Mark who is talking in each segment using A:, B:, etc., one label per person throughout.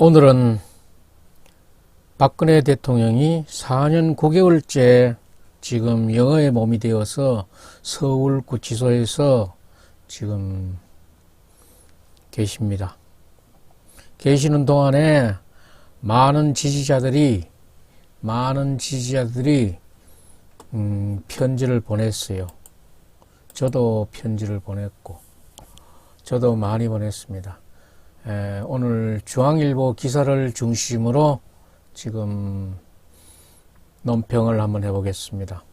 A: 오늘은 박근혜 대통령이 4년 9개월째 지금 영어의 몸이 되어서 서울 구치소에서 지금 계십니다. 계시는 동안에 많은 지지자들이 많은 지지자들이 음, 편지를 보냈어요. 저도 편지를 보냈고 저도 많이 보냈습니다. 에, 오늘 중앙일보 기사를 중심으로 지금 논평을 한번 해보겠습니다.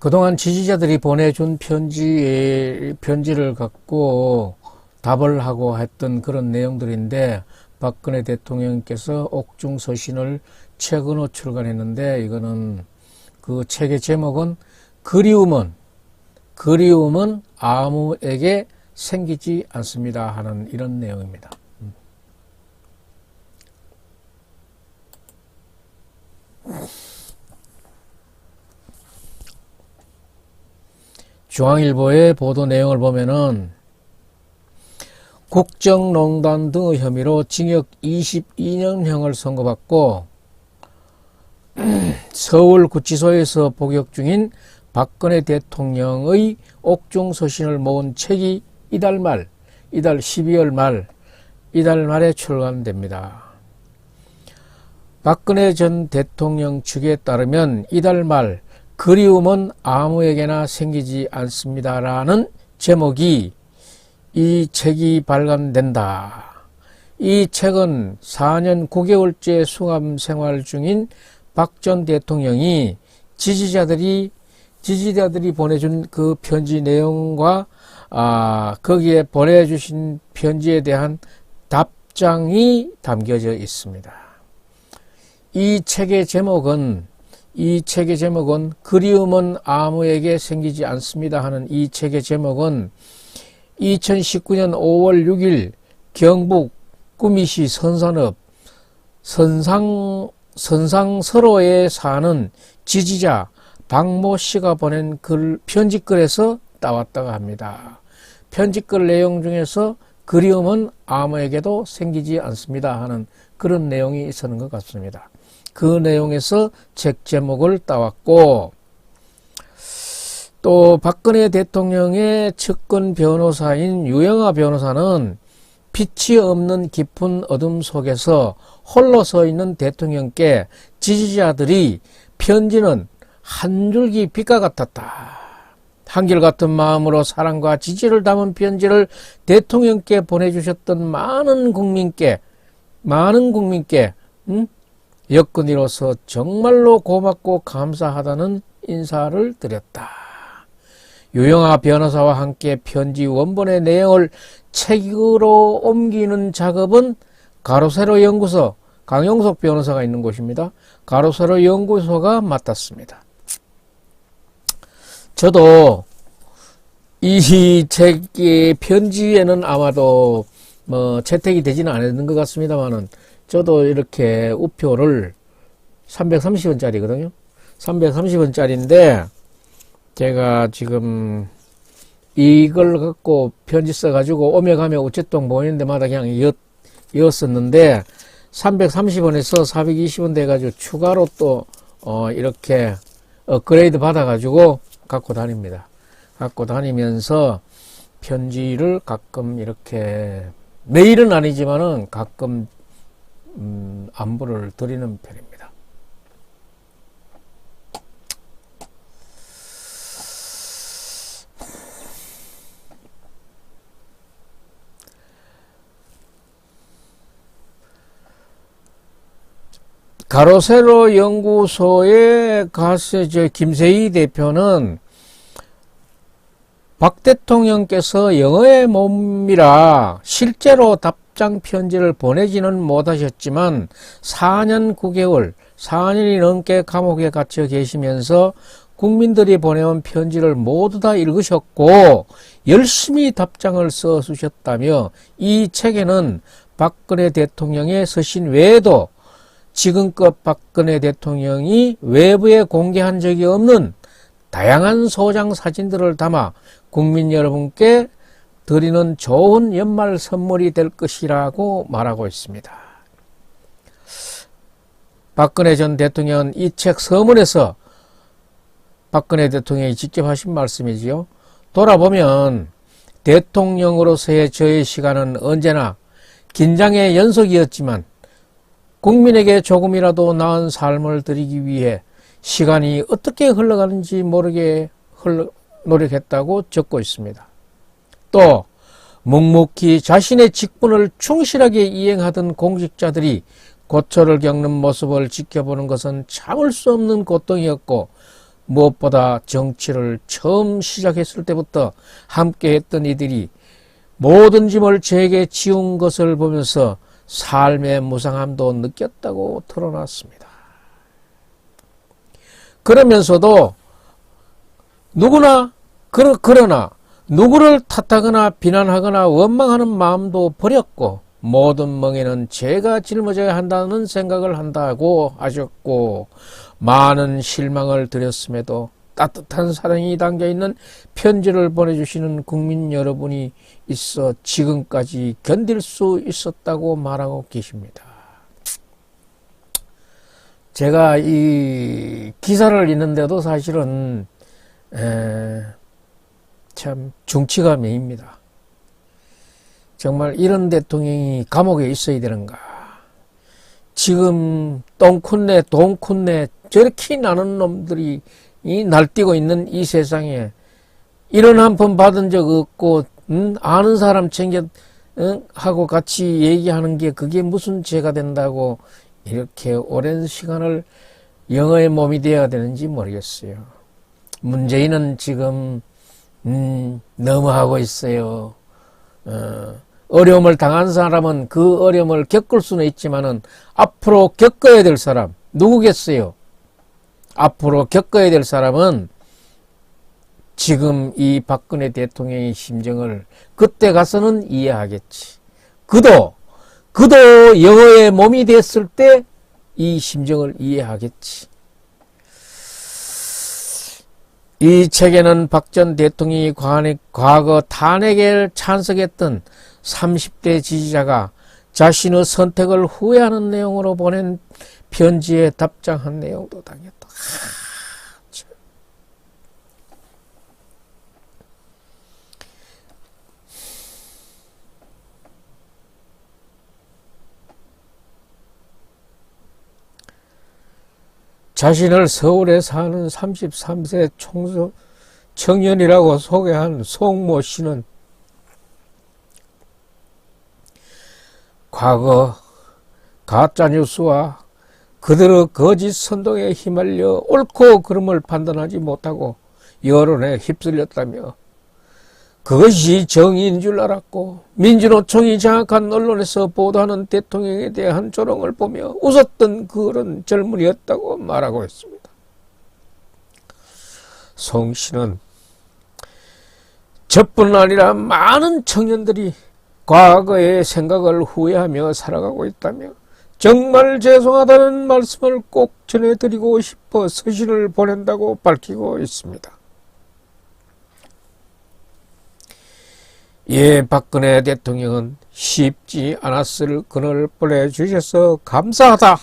A: 그동안 지지자들이 보내준 편지에, 편지를 갖고 답을 하고 했던 그런 내용들인데 박근혜 대통령께서 옥중 서신을 최근호 출간했는데 이거는 그 책의 제목은 그리움은 그리움은 아무에게 생기지 않습니다 하는 이런 내용입니다. 중앙일보의 보도 내용을 보면은 국정농단 등의 혐의로 징역 22년형을 선고받고 서울구치소에서 복역 중인 박근혜 대통령의 옥중 서신을 모은 책이 이달 말, 이달 12월 말, 이달 말에 출간됩니다. 박근혜 전 대통령 측에 따르면 이달 말 그리움은 아무에게나 생기지 않습니다라는 제목이 이 책이 발간된다. 이 책은 4년 9개월째 수감 생활 중인 박 전 대통령이 지지자들이 지지자들이 보내준 그 편지 내용과 아, 거기에 보내주신 편지에 대한 답장이 담겨져 있습니다. 이 책의 제목은 이 책의 제목은 그리움은 아무에게 생기지 않습니다 하는 이 책의 제목은 2019년 5월 6일 경북 구미시 선산읍 선상 선상서로에 사는 지지자 박모 씨가 보낸 글 편지글에서 따왔다고 합니다. 편지글 내용 중에서 그리움은 아무에게도 생기지 않습니다 하는 그런 내용이 있었는 것 같습니다. 그 내용에서 책 제목을 따왔고 또 박근혜 대통령의 측근 변호사인 유영아 변호사는 빛이 없는 깊은 어둠 속에서 홀로 서 있는 대통령께 지지자들이 편지는 한 줄기 빛과 같았다. 한결같은 마음으로 사랑과 지지를 담은 편지를 대통령께 보내주셨던 많은 국민께, 많은 국민께, 음? 여건이로서 정말로 고맙고 감사하다는 인사를 드렸다. 유영아 변호사와 함께 편지 원본의 내용을 책으로 옮기는 작업은 가로세로 연구소 강용석 변호사가 있는 곳입니다. 가로세로 연구소가 맡았습니다. 저도 이 책의 편지에는 아마도 뭐 채택이 되지는 않았는 것 같습니다만은 저도 이렇게 우표를 330원짜리거든요. 330원짜리인데 제가 지금 이걸 갖고 편지 써가지고 오며 가며 우체통 보이는 데마다 그냥 이었, 이었었는데 330원에서 420원 돼가지고 추가로 또 어, 이렇게 업그레이드 받아가지고 갖고 다닙니다. 갖고 다니면서 편지를 가끔 이렇게 매일은 아니지만은 가끔 음, 안부를 드리는 편입니다. 가로세로 연구소에 가서 저 김세희 대표는 박 대통령께서 영어의 몸이라 실제로 답장 편지를 보내지는 못하셨지만 4년 9개월, 4년이 넘게 감옥에 갇혀 계시면서 국민들이 보내온 편지를 모두 다 읽으셨고 열심히 답장을 써 주셨다며 이 책에는 박근혜 대통령의 서신 외에도 지금껏 박근혜 대통령이 외부에 공개한 적이 없는 다양한 소장 사진들을 담아 국민 여러분께 드리는 좋은 연말 선물이 될 것이라고 말하고 있습니다. 박근혜 전 대통령은 이 책 서문에서 박근혜 대통령이 직접 하신 말씀이지요. 돌아보면 대통령으로서의 저의 시간은 언제나 긴장의 연속이었지만 국민에게 조금이라도 나은 삶을 드리기 위해 시간이 어떻게 흘러가는지 모르게 흘러, 노력했다고 적고 있습니다. 또 묵묵히 자신의 직분을 충실하게 이행하던 공직자들이 고초를 겪는 모습을 지켜보는 것은 참을 수 없는 고통이었고 무엇보다 정치를 처음 시작했을 때부터 함께 했던 이들이 모든 짐을 제게 지운 것을 보면서 삶의 무상함도 느꼈다고 털어놨습니다. 그러면서도 누구나 그러, 그러나 누구를 탓하거나 비난하거나 원망하는 마음도 버렸고 모든 멍에는 제가 짊어져야 한다는 생각을 한다고 하셨고 많은 실망을 드렸음에도 따뜻한 사랑이 담겨 있는 편지를 보내주시는 국민 여러분이 있어 지금까지 견딜 수 있었다고 말하고 계십니다. 제가 이 기사를 읽는데도 사실은 에, 참 중치가 매입니다. 정말 이런 대통령이 감옥에 있어야 되는가? 지금 똥쿤네 돈쿤네 저렇게 나는 놈들이 이 날뛰고 있는 이 세상에 이런 한 푼 받은 적 없고 음, 아는 사람 챙겨 응? 하고 같이 얘기하는 게 그게 무슨 죄가 된다고 이렇게 오랜 시간을 영어의 몸이 되어야 되는지 모르겠어요. 문재인은 지금 음, 너무 하고 있어요. 어, 어려움을 당한 사람은 그 어려움을 겪을 수는 있지만은 앞으로 겪어야 될 사람 누구겠어요? 앞으로 겪어야 될 사람은 지금 이 박근혜 대통령의 심정을 그때 가서는 이해하겠지. 그도 그도 영어의 몸이 됐을 때 이 심정을 이해하겠지. 이 책에는 박 전 대통령이 과거 탄핵에 찬성했던 30대 지지자가 자신의 선택을 후회하는 내용으로 보낸 편지에 답장한 내용도 당했다. 자신을 서울에 사는 33세 총수 청년이라고 소개한 송모 씨는 과거 가짜뉴스와 그들의 거짓 선동에 휘말려 옳고 그름을 판단하지 못하고 여론에 휩쓸렸다며 그것이 정의인 줄 알았고 민주노총이 장악한 언론에서 보도하는 대통령에 대한 조롱을 보며 웃었던 그런 젊은이였다고 말하고 있습니다. 송 씨는 저뿐 아니라 많은 청년들이 과거의 생각을 후회하며 살아가고 있다며 정말 죄송하다는 말씀을 꼭 전해드리고 싶어 서신을 보낸다고 밝히고 있습니다. 예, 박근혜 대통령은 쉽지 않았을 그늘 보내주셔서 감사하다.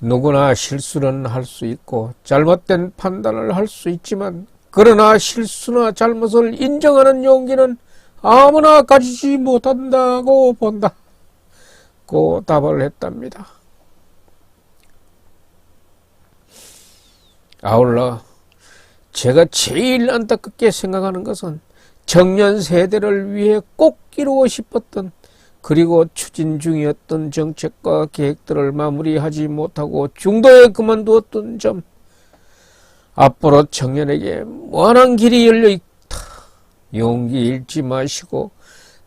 A: 누구나 실수는 할 수 있고 잘못된 판단을 할 수 있지만 그러나 실수나 잘못을 인정하는 용기는 아무나 가지지 못한다고 본다. 고 답을 했답니다. 아울러 제가 제일 안타깝게 생각하는 것은 청년 세대를 위해 꼭 이루고 싶었던 그리고 추진 중이었던 정책과 계획들을 마무리하지 못하고 중도에 그만두었던 점 앞으로 청년에게 무한한 길이 열려 있다. 용기 잃지 마시고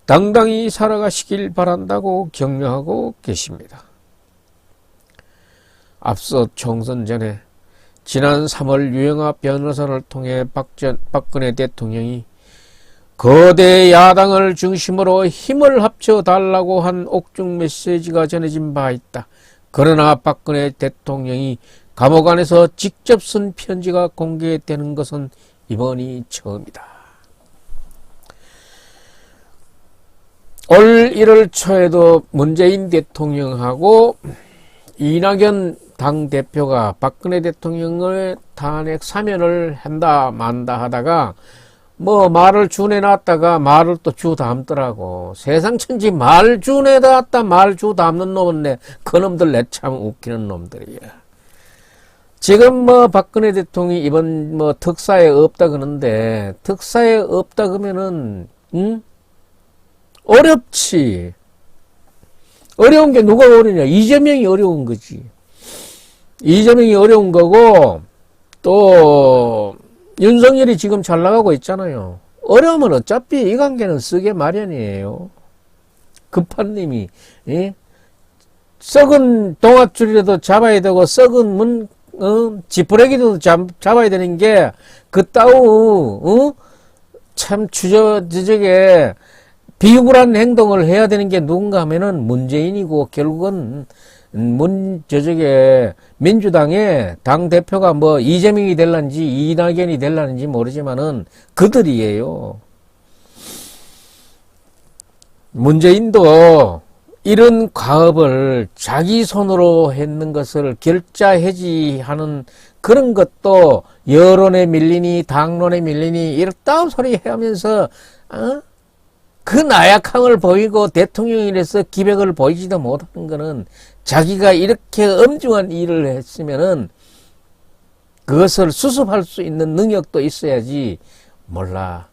A: 당당히 살아가시길 바란다고 격려하고 계십니다. 앞서 총선 전에 지난 3월 유영아 변호사를 통해 박전, 박근혜 대통령이 거대 야당을 중심으로 힘을 합쳐 달라고 한 옥중 메시지가 전해진 바 있다. 그러나 박근혜 대통령이 감옥 안에서 직접 쓴 편지가 공개되는 것은 이번이 처음이다. 올 1월 초에도 문재인 대통령하고 이낙연 당 대표가 박근혜 대통령을 탄핵 사면을 한다 만다 하다가 뭐 말을 준해 놨다가 말을 또 주 담더라고. 세상 천지 말 준해 놨다 말 주 담는 놈은 내 그놈들 내 참 웃기는 놈들이야. 지금 뭐 박근혜 대통령이 이번 뭐 특사에 없다 그러는데 특사에 없다 그러면은 응? 어렵지. 어려운 게 누가 어려냐? 이재명이 어려운 거지. 이재명이 어려운 거고 또 윤석열이 지금 잘 나가고 있잖아요. 어려우면 어차피 이 관계는 쓰게 마련이에요. 급한 님이 예? 썩은 동아줄이라도 잡아야 되고 썩은 문 어? 지푸레기도 잡, 잡아야 되는 게 그 따우 어? 참 주저주저게 비굴한 행동을 해야 되는 게 누군가 하면은 문재인이고 결국은 문 저쪽에 민주당의 당 대표가 뭐 이재명이 될란지 이낙연이 될란지 모르지만은 그들이에요. 문재인도 이런 과업을 자기 손으로 했는 것을 결자 해지하는 그런 것도 여론에 밀리니 당론에 밀리니 이렇다 소리 하면서 어? 그 나약함을 보이고 대통령이라서 기백을 보이지도 못하는 거는 자기가 이렇게 엄중한 일을 했으면은 그것을 수습할 수 있는 능력도 있어야지 몰라.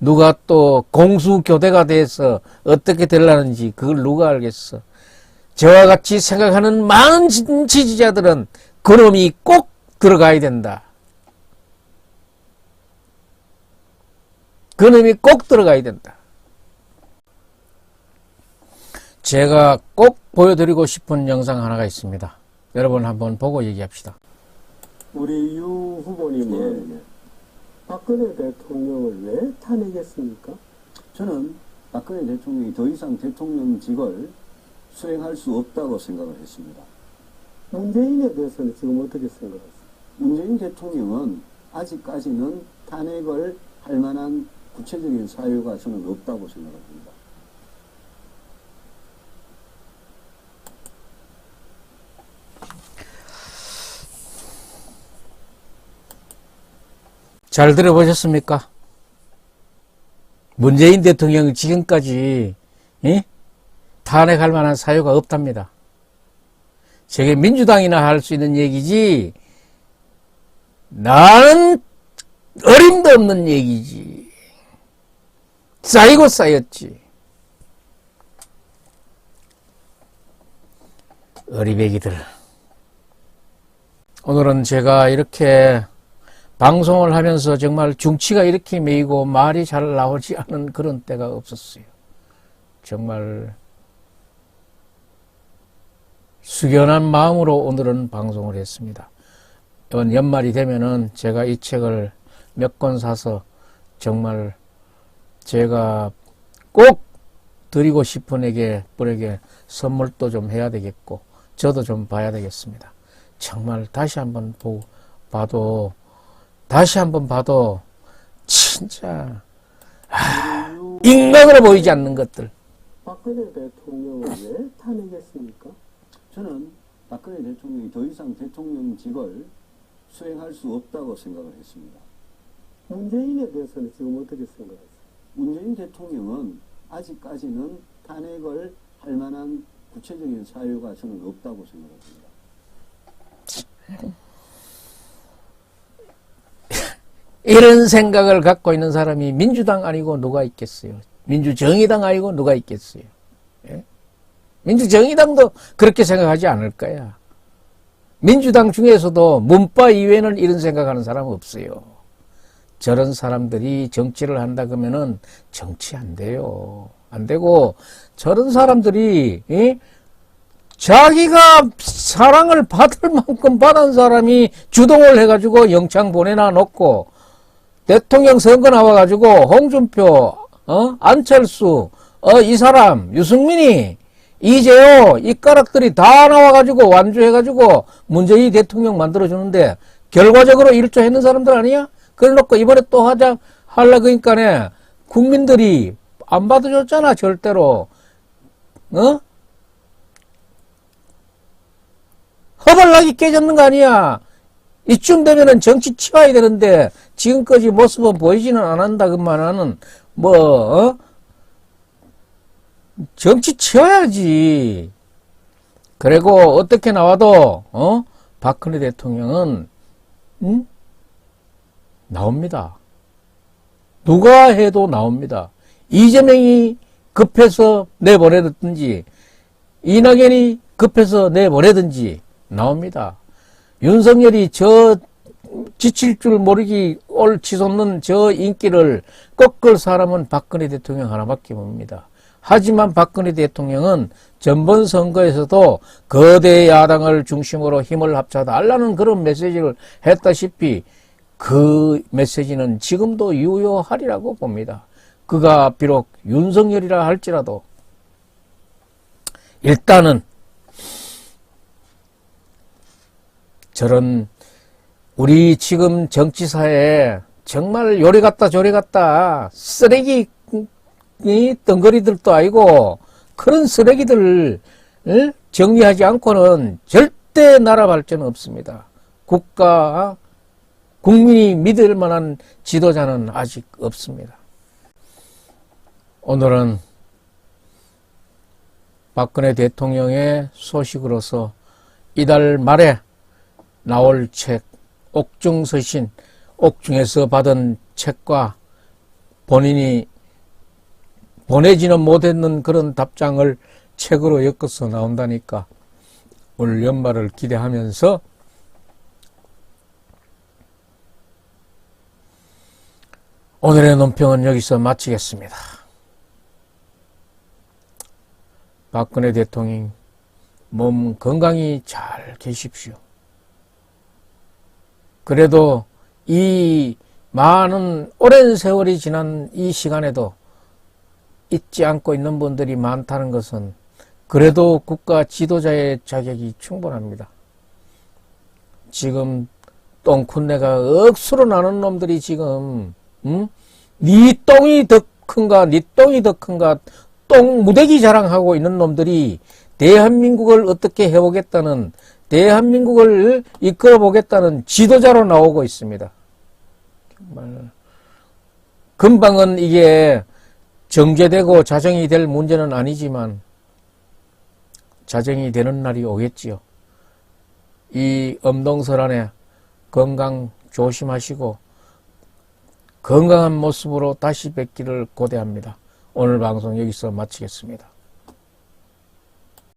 A: 누가 또 공수교대가 돼서 어떻게 되려는지 그걸 누가 알겠어. 저와 같이 생각하는 많은 지- 지지자들은 그놈이 꼭 들어가야 된다. 그놈이 꼭 들어가야 된다 제가 꼭 보여드리고 싶은 영상 하나가 있습니다. 여러분 한번 보고 얘기합시다.
B: 우리 유 후보님은 박근혜 대통령을 왜 탄핵했습니까?
C: 저는 박근혜 대통령이 더 이상 대통령직을 수행할 수 없다고 생각을 했습니다.
B: 문재인에 대해서는 지금 어떻게 생각하세요?
C: 문재인 대통령은 아직까지는 탄핵을 할 만한 구체적인 사유가 저는 없다고 생각합니다.
A: 잘 들어보셨습니까? 문재인 대통령이 지금까지 예? 탄핵할 만한 사유가 없답니다. 저게 민주당이나 할 수 있는 얘기지 나는 어림도 없는 얘기지. 쌓이고 쌓였지. 어리배기들. 오늘은 제가 이렇게 방송을 하면서 정말 중치가 이렇게 매이고 말이 잘 나오지 않은 그런 때가 없었어요. 정말 숙연한 마음으로 오늘은 방송을 했습니다. 이번 연말이 되면은 제가 이 책을 몇 권 사서 정말 제가 꼭 드리고 싶은 에게 분에게 선물도 좀 해야 되겠고 저도 좀 봐야 되겠습니다. 정말 다시 한번 보, 봐도 다시 한번 봐도 진짜
B: 유
A: 인간으로 보이지 않는 것들
B: 박근혜 대통령을 왜 탄핵했습니까?
C: 저는 박근혜 대통령이 더 이상 대통령직을 수행할 수 없다고 생각을 했습니다.
B: 문재인에 대해서는 지금 어떻게 생각하세요?
C: 문재인 대통령은 아직까지는 탄핵을 할 만한 구체적인 사유가 저는 없다고 생각합니다.
A: 이런 생각을 갖고 있는 사람이 민주당 아니고 누가 있겠어요? 민주정의당 아니고 누가 있겠어요? 예? 민주정의당도 그렇게 생각하지 않을 거야. 민주당 중에서도 문바 이외에는 이런 생각하는 사람은 없어요. 저런 사람들이 정치를 한다 그러면은 정치 안 돼요. 안 되고 저런 사람들이 예? 자기가 사랑을 받을 만큼 받은 사람이 주동을 해가지고 영창 보내놔 놓고 대통령 선거 나와가지고 홍준표, 어? 안철수, 어, 이 사람, 유승민이 이제요, 이 가락들이 다 나와가지고 완주해가지고 문재인 대통령 만들어주는데 결과적으로 일조했는 사람들 아니야? 그래 놓고 이번에 또 하자, 할라 그니까네 국민들이 안 받아줬잖아, 절대로. 어? 허벌나게 깨졌는 거 아니야? 이쯤 되면은 정치 치워야 되는데 지금까지 모습은 보이지는 않았다 그만하는 뭐 어? 정치 치워야지. 그리고 어떻게 나와도 어? 박근혜 대통령은 응? 나옵니다. 누가 해도 나옵니다. 이재명이 급해서 내보내든지 이낙연이 급해서 내보내든지 나옵니다. 윤석열이 저 지칠 줄 모르기 올 치솟는 저 인기를 꺾을 사람은 박근혜 대통령 하나밖에 없습니다. 하지만 박근혜 대통령은 전번 선거에서도 거대 야당을 중심으로 힘을 합쳐달라는 그런 메시지를 했다시피 그 메시지는 지금도 유효하리라고 봅니다. 그가 비록 윤석열이라 할지라도 일단은 저런 우리 지금 정치사에 정말 요리 같다 저리 같다 쓰레기 이 덩거리들도 아니고 그런 쓰레기들을 을 정리하지 않고는 절대 나라 발전 없습니다. 국가 국민이 믿을 만한 지도자는 아직 없습니다. 오늘은 박근혜 대통령의 소식으로서 이달 말에 나올 책 옥중서신 옥중에서 받은 책과 본인이 보내지는 못했는 그런 답장을 책으로 엮어서 나온다니까 올 연말을 기대하면서 오늘의 논평은 여기서 마치겠습니다. 박근혜 대통령 몸 건강히 잘 계십시오. 그래도 이 많은 오랜 세월이 지난 이 시간에도 잊지 않고 있는 분들이 많다는 것은 그래도 국가 지도자의 자격이 충분합니다. 지금 똥쿤내가 억수로 나는 놈들이 지금 음? 네 똥이 더 큰가 네 똥이 더 큰가 똥 무대기 자랑하고 있는 놈들이 대한민국을 어떻게 해보겠다는 대한민국을 이끌어 보겠다는 지도자로 나오고 있습니다. 정말 금방은 이게 정제되고 자정이 될 문제는 아니지만 자정이 되는 날이 오겠지요. 이 엄동설 안에 건강 조심하시고 건강한 모습으로 다시 뵙기를 고대합니다. 오늘 방송 여기서 마치겠습니다.